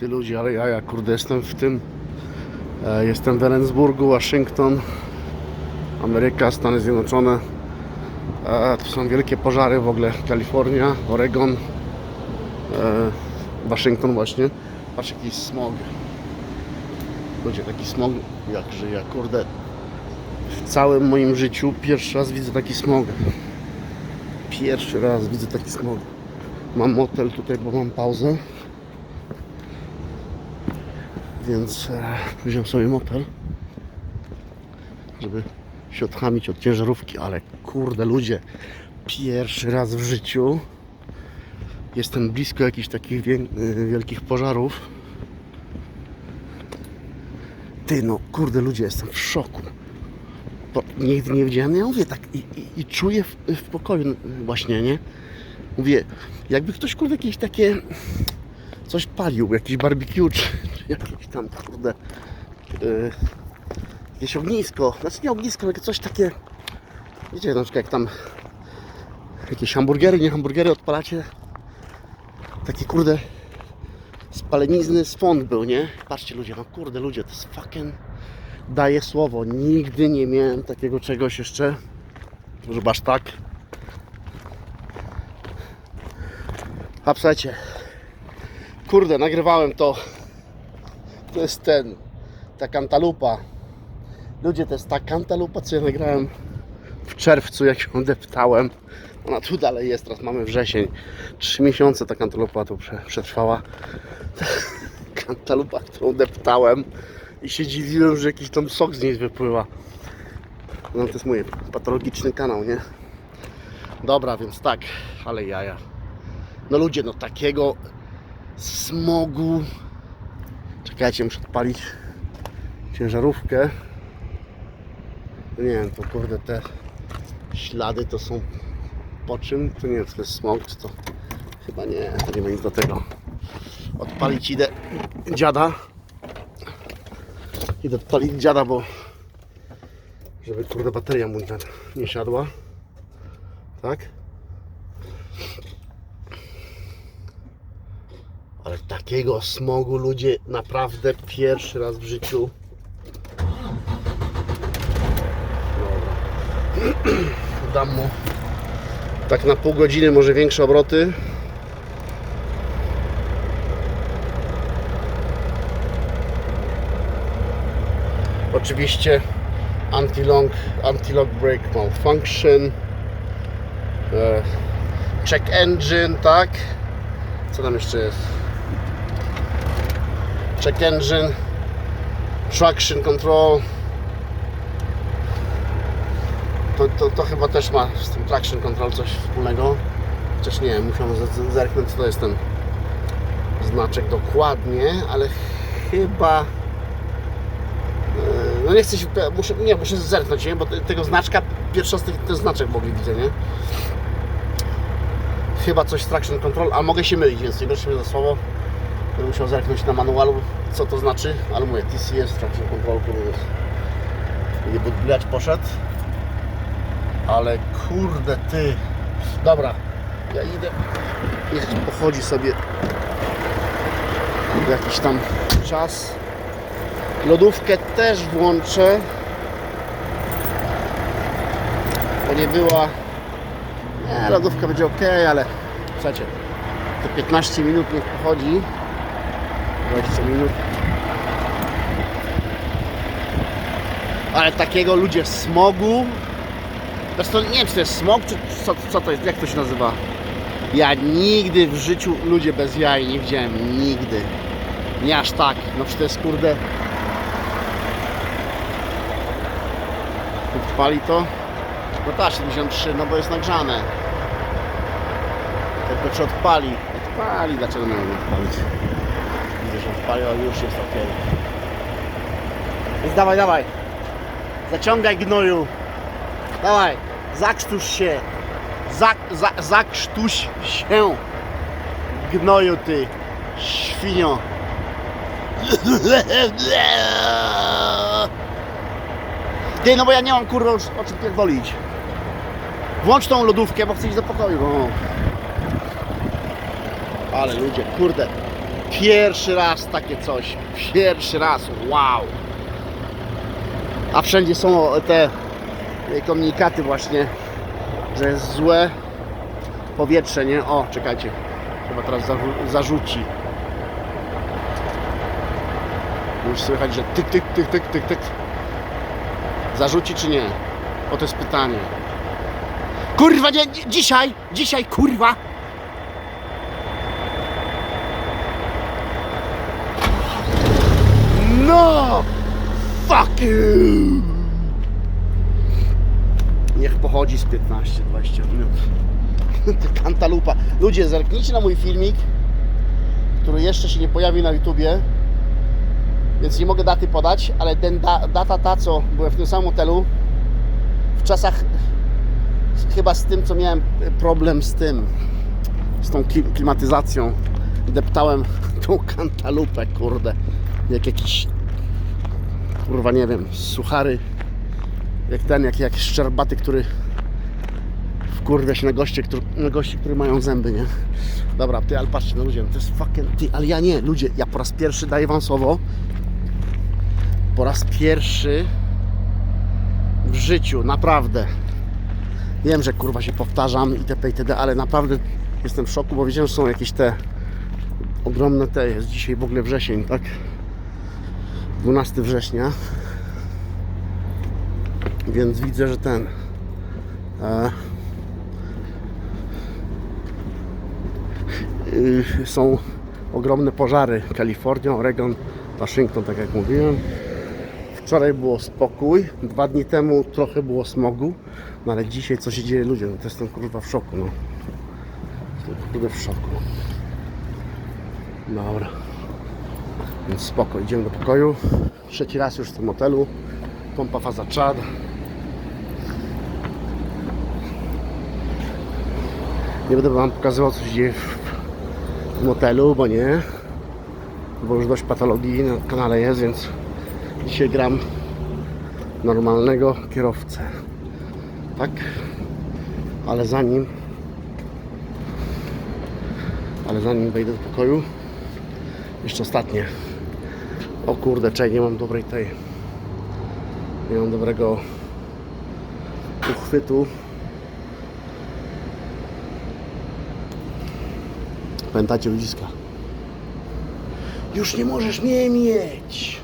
Ty ludzi, ale ja, ja kurde jestem w tym. E, jestem w Ellensburgu, Waszyngton, Ameryka, Stany Zjednoczone. E, tu są wielkie pożary w ogóle. Kalifornia, Oregon, e, Waszyngton właśnie. Patrz jaki smog. Ludzie, taki smog jak żyje, kurde. W całym moim życiu pierwszy raz widzę taki smog. Pierwszy raz widzę taki smog. Mam motel tutaj, bo mam pauzę. Więc e, wziąłem sobie motel, żeby się odchamić od ciężarówki, ale kurde ludzie, pierwszy raz w życiu jestem blisko jakichś takich y, wielkich pożarów. Ty no, kurde ludzie, jestem w szoku. Bo nigdy nie widziałem, ja mówię tak i, i, i czuję w, w pokoju właśnie, nie? Mówię, jakby ktoś kurde jakieś takie coś palił, jakiś barbecue czy jakieś tam kurde yy, jakieś ognisko, znaczy nie ognisko, ale coś takie wiecie, na przykład jak tam jakieś hamburgery, nie hamburgery odpalacie. Takie kurde spalenizny swąd był, nie? Patrzcie ludzie, no kurde ludzie, to jest fucking daję słowo, nigdy nie miałem takiego czegoś jeszcze. Żeby aż tak? A słuchajcie kurde, nagrywałem to to jest ten ta kantalupa ludzie, to jest ta kantalupa, co ja nagrałem w czerwcu, jak ją deptałem ona tu dalej jest, teraz mamy wrzesień 3 miesiące ta kantalupa tu prze, przetrwała kantalupa, którą deptałem i się dziwiłem, że jakiś tam sok z niej wypływa no to jest mój patologiczny kanał, nie? Dobra, więc tak, ale jaja. No ludzie, no takiego smogu. Czekajcie, muszę odpalić ciężarówkę. Nie wiem, to kurde te ślady to są po czym? To nie wiem, czy to jest smog, czy to chyba nie, to nie ma nic do tego. Odpalić idę dziada. Idę odpalić dziada, bo żeby kurde bateria mu nie siadła. Tak? Ale takiego smogu ludzie naprawdę pierwszy raz w życiu. Dam mu tak na pół godziny, może większe obroty. Oczywiście anti-lock brake malfunction, e, check engine, tak? Co tam jeszcze jest? Check engine, traction control. To, to, to chyba też ma z tym traction control coś wspólnego. Chociaż nie wiem, musiałem z- z- zerknąć co to jest ten znaczek dokładnie, ale chyba no nie chcę się, muszę, nie, muszę zerknąć, nie? bo te- tego znaczka, pierwszy raz ten, ten znaczek w widzę, nie? Chyba coś z traction control, a mogę się mylić, więc nie bierzcie mnie za słowo. Musiał zerknąć na manualu, co to znaczy, ale mówię, TCS, traction control, jest. Nie budblać poszedł. Ale kurde ty. Dobra, ja idę. Niech pochodzi sobie jakiś tam czas. Lodówkę też włączę. Bo nie była. Nie, lodówka będzie ok, ale słuchajcie, te 15 minut niech pochodzi. 20 minut. Ale takiego ludzie smogu. Zresztą nie wiem, czy to jest smog, czy co, co to jest, jak to się nazywa. Ja nigdy w życiu ludzie bez jaj nie widziałem. Nigdy. Nie aż tak. No przecież to jest kurde. Pali to? No tak, 73, no bo jest nagrzane. Tylko czy odpali? Odpali, dlaczego miał nie odpalić? Widzę, że odpalił, ale już jest ok. Więc dawaj, dawaj. Zaciągaj gnoju. Dawaj, zakrztuś się. Zak, za, zakrztuś się. Gnoju ty, świnio. Ty, no bo ja nie mam kurwa o czym pierdolić. Włącz tą lodówkę, bo chcę iść do pokoju. Ale ludzie, kurde. Pierwszy raz takie coś. Pierwszy raz. Wow. A wszędzie są te komunikaty właśnie, że jest złe powietrze, nie? O, czekajcie. Chyba teraz zarzu- zarzuci. Już słychać, że tyk, tyk, tyk, tyk, tyk, tyk. Zarzuci czy nie? O to jest pytanie. Kurwa, nie, dzi- dzisiaj, dzisiaj, kurwa. No! Fuck you! Niech pochodzi z 15-20 minut. Ta Kantalupa. Ludzie, zerknijcie na mój filmik, który jeszcze się nie pojawi na YouTubie, więc nie mogę daty podać, ale ten da, data ta, co byłem w tym samym hotelu, w czasach chyba z tym, co miałem problem z tym, z tą kli- klimatyzacją, deptałem tą kantalupę, kurde, jak jakiś, kurwa, nie wiem, suchary, jak ten, jak, jak szczerbaty, który wkurwia się na goście, który, na gości, którzy mają zęby, nie? Dobra, ty, ale patrzcie, no ludzie, no to jest fucking, ty, ale ja nie, ludzie, ja po raz pierwszy daję wam słowo, po raz pierwszy w życiu, naprawdę, wiem, że kurwa się powtarzam itp. itd., ale naprawdę jestem w szoku, bo wiedziałem, że są jakieś te ogromne te, jest dzisiaj w ogóle wrzesień, tak? 12 września. Więc widzę, że ten. E, y, są ogromne pożary. Kalifornia, Oregon, Waszyngton, tak jak mówiłem. Wczoraj było spokój, dwa dni temu trochę było smogu, no ale dzisiaj co się dzieje ludzie, no to jestem kurwa w szoku, no. Jestem kurde w szoku. Dobra. Więc spoko, idziemy do pokoju. Trzeci raz już w tym hotelu. Pompa faza czad. Nie będę wam pokazywał co się dzieje w w motelu, bo nie. Bo już dość patologii na kanale jest, więc dzisiaj gram normalnego kierowcę. Tak? Ale zanim ale zanim wejdę do pokoju jeszcze ostatnie o kurde, czekaj, nie mam dobrej tej. Nie mam dobrego uchwytu. Pamiętacie ludziska? Już nie możesz mnie mieć.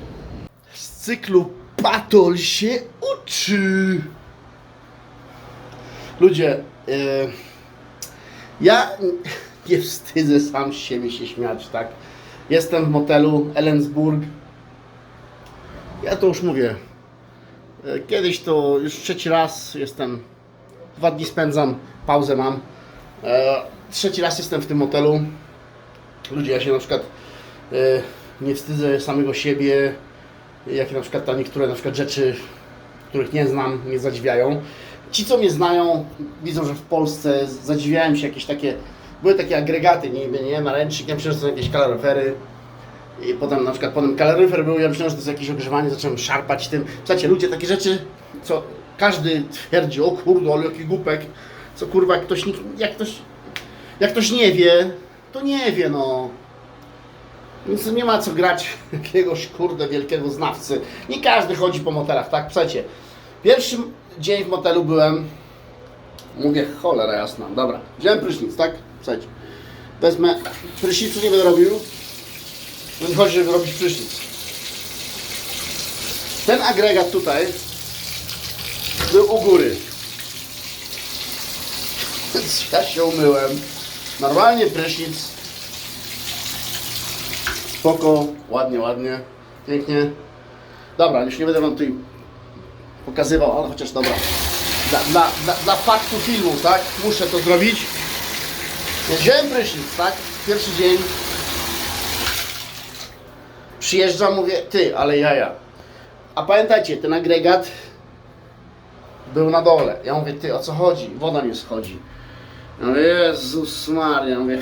Z cyklu Patol się uczy. Ludzie e, ja nie wstydzę sam z siebie się śmiać, tak? Jestem w motelu Ellensburg. Ja to już mówię. E, Kiedyś to już trzeci raz jestem. Dwa dni spędzam, pauzę mam. E, Trzeci raz jestem w tym motelu. Ludzie, ja się na przykład e, nie wstydzę samego siebie, jakie na przykład tam niektóre na przykład rzeczy, których nie znam, mnie zadziwiają. Ci, co mnie znają, widzą, że w Polsce zadziwiałem się jakieś takie, były takie agregaty, niby, nie, na ręcznik, ja to są jakieś kaloryfery. I potem na przykład potem kaloryfer był, ja myślałem, że to jest jakieś ogrzewanie, zacząłem szarpać tym. Słuchajcie, ludzie, takie rzeczy, co każdy twierdzi, o kurde, ale jaki głupek, co kurwa, jak ktoś, jak ktoś, jak ktoś nie wie, to nie wie, no. Więc nie ma co grać jakiegoś kurde wielkiego znawcy. Nie każdy chodzi po motelach, tak? Przecie. Pierwszy dzień w motelu byłem. Mówię, cholera jasna. Dobra, wziąłem prysznic, tak? Przecie. Wezmę, prysznicu nie będę robił. Nie chodzi, żeby robić prysznic. Ten agregat tutaj był u góry. Więc ja się umyłem. Normalnie prysznic Spoko, ładnie, ładnie, pięknie. Dobra, już nie będę wam tutaj pokazywał, ale chociaż dobra. Dla, dla, dla, dla faktu filmu, tak? Muszę to zrobić. Wziąłem prysznic, tak? Pierwszy dzień. Przyjeżdżam, mówię, ty, ale jaja. A pamiętajcie, ten agregat był na dole. Ja mówię, ty, o co chodzi? Woda nie schodzi. Ja mówię, Jezus Maria, mówię,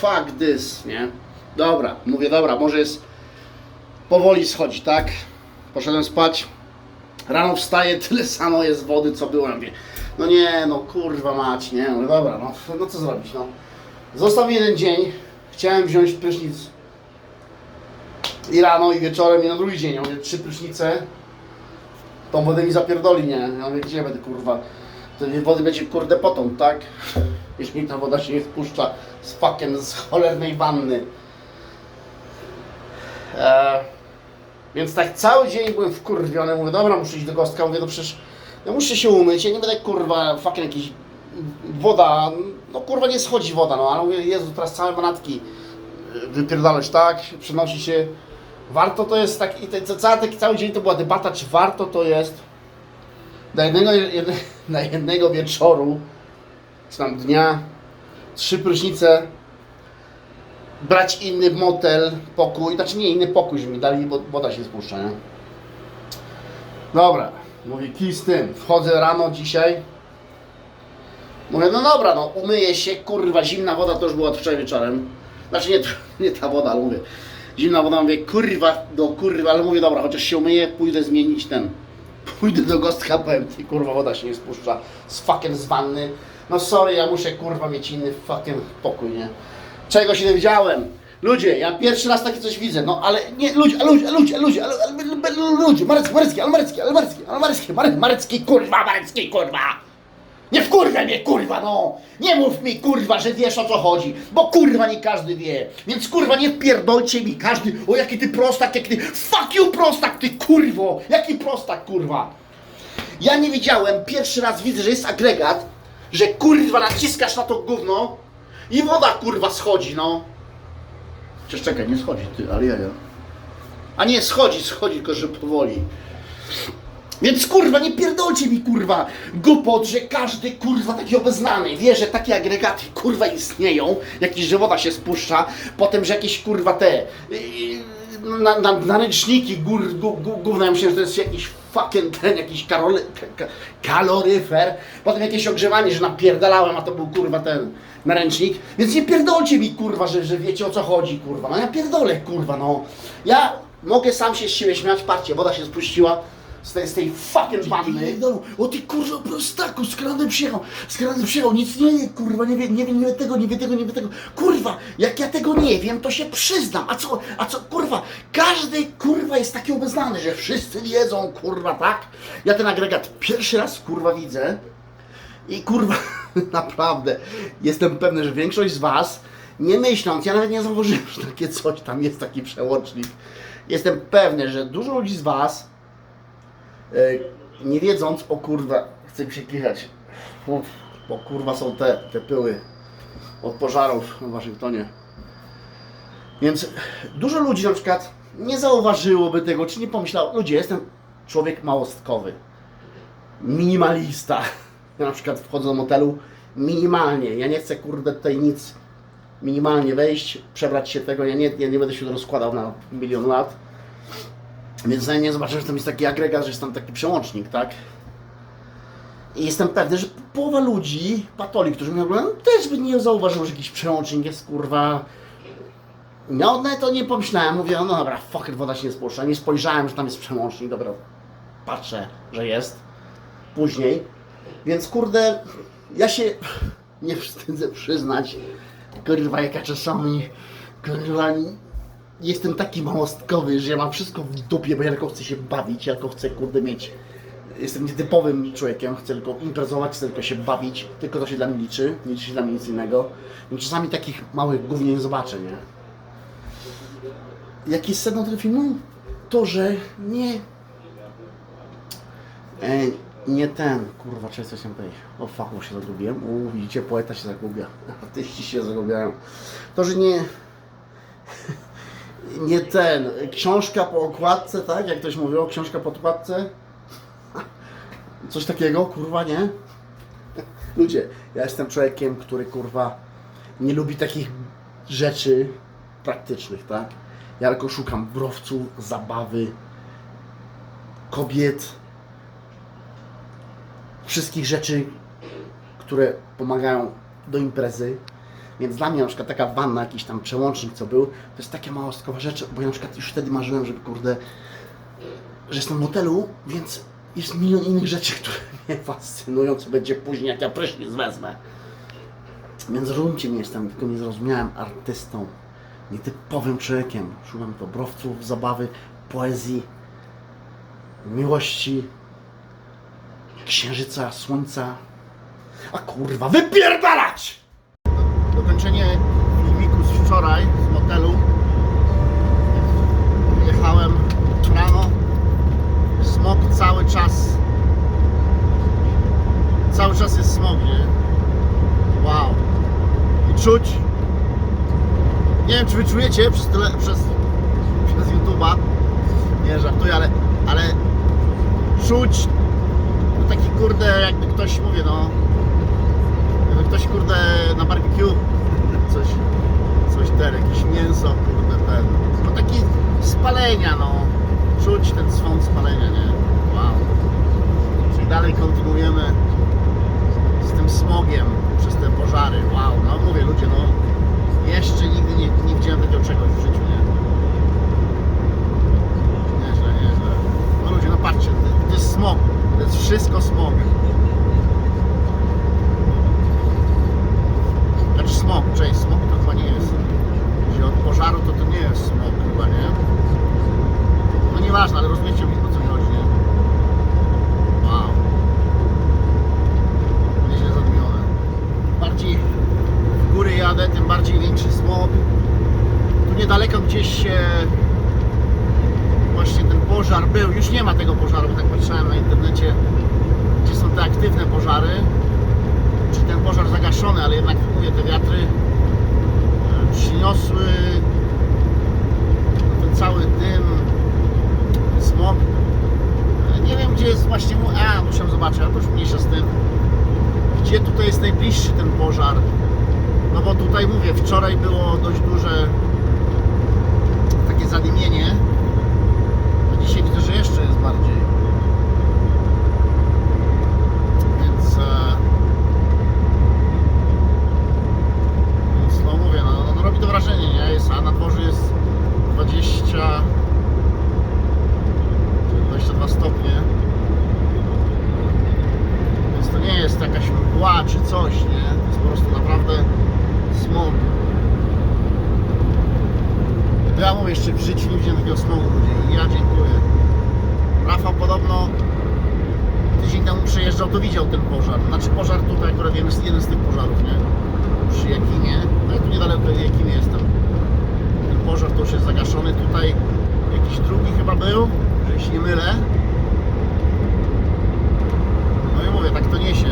fuck this, nie? Dobra, mówię, dobra, może jest powoli schodzi, tak? Poszedłem spać. Rano wstaję, tyle samo jest wody, co było. Ja Mówię, no nie, no kurwa mać, nie? Mówię, dobra, no, no co zrobić, no. Został jeden dzień. Chciałem wziąć prysznic I rano, i wieczorem, i na drugi dzień. Ja mówię, trzy prysznice, tą wodę mi zapierdoli, nie? Ja mówię, gdzie będę, kurwa? Nie wody będzie, kurde, potąd, tak? Jeśli ta woda się nie spuszcza z fucking, z cholernej wanny. Eee, więc tak cały dzień byłem wkurwiony, mówię, dobra, muszę iść do kostka, mówię, no przecież ja muszę się umyć, ja nie będę, kurwa, fucking jakiś woda, no kurwa nie schodzi woda, no ale mówię, Jezu, teraz całe manatki wypierdalać, tak, przenosi się, warto to jest, tak, i cały, cały dzień to była debata, czy warto to jest na jednego, jedne, na jednego wieczoru, czy tam dnia, trzy prysznice, brać inny motel, pokój, znaczy nie inny pokój, że mi dali, bo woda się spuszcza, nie? Dobra, mówię, kij z tym, wchodzę rano dzisiaj, Mówię, no dobra, no umyję się, kurwa, zimna woda to już była wczoraj wieczorem. Znaczy nie, nie ta woda, ale mówię, zimna woda, mówię, kurwa, do kurwa, ale mówię, dobra, chociaż się umyję, pójdę zmienić ten, pójdę do gostka, powiem ci, kurwa, woda się nie spuszcza z fucking z wanny. No sorry, ja muszę, kurwa, mieć inny fucking pokój, nie? Czego się dowiedziałem? Ludzie, ja pierwszy raz takie coś widzę, no ale nie, ludzie, ludzie, ludzie, ludzie, ale, ludzie, Marecki, Marecki, Marecki, Marecki, Marecki, Mare- Marecki, kurwa, Marecki, kurwa! Nie wkurwaj mnie, kurwa, no! Nie mów mi, kurwa, że wiesz o co chodzi, bo kurwa nie każdy wie. Więc kurwa nie wpierdolcie mi każdy, o jaki ty prostak, jaki ty, fuck you prostak, ty kurwo! Jaki prostak, kurwa! Ja nie wiedziałem, pierwszy raz widzę, że jest agregat, że kurwa naciskasz na to gówno i woda kurwa schodzi, no. Przecież czekaj, nie schodzi ty, ale ja, ja. A nie, schodzi, schodzi, tylko że powoli. Więc kurwa, nie pierdolcie mi kurwa głupot, że każdy kurwa taki obeznany wie, że takie agregaty kurwa istnieją, jakiś że woda się spuszcza, potem, że jakieś kurwa te yy, na, na, naręczniki gór, gó, gó, gówno, ja myślę, że to jest jakiś fucking ten, jakiś kaloryfer, potem jakieś ogrzewanie, że napierdalałem, a to był kurwa ten naręcznik, więc nie pierdolcie mi kurwa, że, że wiecie o co chodzi kurwa, no ja pierdolę kurwa, no. Ja mogę sam się z siebie śmiać, parcie, woda się spuściła, z tej, z tej fucking. Pierdolą. O ty kurwa prostaku, skrany przyjechał, skrany przyjechał, nic nie wie, kurwa, nie wie, nie wie, nie wie tego, nie wie tego, nie wie tego. Kurwa, jak ja tego nie wiem, to się przyznam. A co, a co, kurwa, każdy kurwa jest taki obeznany, że wszyscy wiedzą, kurwa, tak? Ja ten agregat pierwszy raz kurwa widzę i kurwa, naprawdę, jestem pewny, że większość z was, nie myśląc, ja nawet nie zauważyłem, że takie coś tam jest, taki przełącznik. Jestem pewny, że dużo ludzi z was nie wiedząc, o kurwa, chcę mi się kichać, bo kurwa są te, te pyły od pożarów w Waszyngtonie. Więc dużo ludzi na przykład nie zauważyłoby tego, czy nie pomyślało, ludzie, jestem człowiek małostkowy, minimalista. Ja na przykład wchodzę do motelu minimalnie, ja nie chcę kurde tutaj nic minimalnie wejść, przebrać się tego, ja nie, ja nie będę się rozkładał na milion lat. Więc ja nie zobaczę, że tam jest taki agregat, że jest tam taki przełącznik, tak? I jestem pewny, że połowa ludzi, patoli, którzy mnie oglądają, też by nie zauważył, że jakiś przełącznik jest, kurwa... No, no to nie pomyślałem, mówię, no dobra, fuck it, woda się nie spuszcza. Nie spojrzałem, że tam jest przełącznik, dobra, patrzę, że jest. Później. Więc kurde, ja się nie wstydzę przyznać, kurwa, jaka czasami, kurwa, jestem taki małostkowy, że ja mam wszystko w dupie, bo ja tylko chcę się bawić, ja tylko chcę, kurde, mieć jestem nietypowym człowiekiem, chcę tylko imprezować, chcę tylko się bawić, tylko to się dla mnie liczy, nie liczy się dla mnie nic innego. I czasami takich małych gównie nie zobaczę, nie? Jaki jest sedno tego filmu? To, że nie... E, nie ten, kurwa, czy coś tam powiedzieć. O bo się zagubiłem. U, widzicie, poeta się zagubia. Artyści się zagubiają. To, że nie... Nie ten, książka po okładce, tak? Jak ktoś mówił, książka po okładce, Coś takiego, kurwa, nie? Ludzie, ja jestem człowiekiem, który kurwa nie lubi takich rzeczy praktycznych, tak? Ja tylko szukam browców, zabawy, kobiet, wszystkich rzeczy, które pomagają do imprezy. Więc dla mnie na przykład taka wanna, jakiś tam przełącznik, co był, to jest taka małostkowa rzecz, bo ja na przykład już wtedy marzyłem, żeby kurde, że jestem w motelu, więc jest milion innych rzeczy, które mnie fascynują, co będzie później, jak ja prysznic wezmę. Więc zrozumcie mnie, jestem tylko niezrozumiałym artystą, nietypowym człowiekiem. Szukam dobrowców, zabawy, poezji, miłości, księżyca, słońca. A kurwa, wypierdalać! Dokończenie filmiku z wczoraj z motelu. Jechałem rano. Smog cały czas. Cały czas jest smog, nie? Wow. I czuć. Nie wiem, czy wy czujecie przez, tyle, przez, przez YouTube'a. Nie żartuję, ale, ale czuć no taki kurde, jakby ktoś mówię, no. Ktoś kurde na barbecue coś, coś ten, jakieś mięso, kurde ten. No taki spalenia, no. Czuć ten swąd spalenia, nie? Wow. Czyli dalej kontynuujemy z tym smogiem przez te pożary. Wow, no mówię ludzie, no jeszcze nigdy nie, nie widziałem takiego czegoś w życiu, nie? Nieźle, nieźle. No ludzie, no patrzcie, to jest smog. To jest wszystko smog. Znaczy smog, cześć, smog to chyba nie jest. Jeśli od pożaru to to nie jest smog chyba, nie? No nieważne, ale rozumiecie o co mi chodzi, nie? Wow. Nieźle zadmione. Bardziej w góry jadę, tym bardziej większy smog. Tu niedaleko gdzieś się właśnie ten pożar był. Już nie ma tego pożaru, bo tak patrzyłem na internecie, gdzie są te aktywne pożary. Czy ten pożar zagaszony, ale jednak mówię, te wiatry e, przyniosły ten cały dym, smog. E, Nie wiem gdzie jest właśnie, a muszę zobaczyć, ale to już mniejsza z tym. Gdzie tutaj jest najbliższy ten pożar? No bo tutaj mówię, wczoraj było dość duże takie zadymienie. A dzisiaj widzę, że jeszcze jest bardziej. Więc, e, więc no mówię, wrażenie, nie? Jest, a na dworze jest 20 czy 22 stopnie. Więc to nie jest jakaś mgła czy coś, nie? To jest po prostu naprawdę smog. Ja mówię, jeszcze w życiu nie widziałem takiego smogu ludzie i ja dziękuję. Rafał podobno tydzień temu przejeżdżał, to widział ten pożar. Znaczy pożar tutaj akurat jeden z, jeden z tych pożarów, nie? Przy Jakimie, no ja tu niedaleko w Jakimie jestem. Ten pożar to już jest zagaszony. Tutaj jakiś drugi chyba był, że jeśli nie mylę. No i mówię, tak to niesie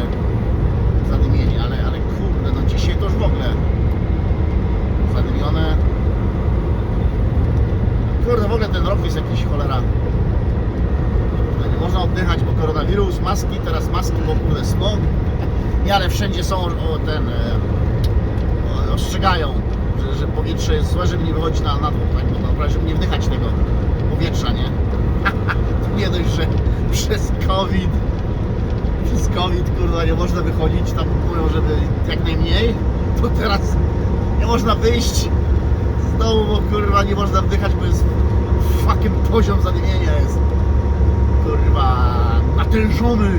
zadymienie, ale, ale kurde, no dzisiaj to już w ogóle zadymione. Kurde, w ogóle ten rok jest jakiś cholera. Nie można oddychać, bo koronawirus, maski, teraz maski, bo kurde smog. Nie, ale wszędzie są o, ten, e, ostrzegają, że, że powietrze jest złe, żeby nie wychodzić na, na dwór, tak? Żeby nie wdychać tego powietrza, nie? nie dość, że przez COVID przez COVID, kurwa, nie można wychodzić, tam mówią, żeby jak najmniej, to teraz nie można wyjść z domu, bo kurwa nie można wdychać, bo jest fucking poziom zadymienia jest kurwa natężony.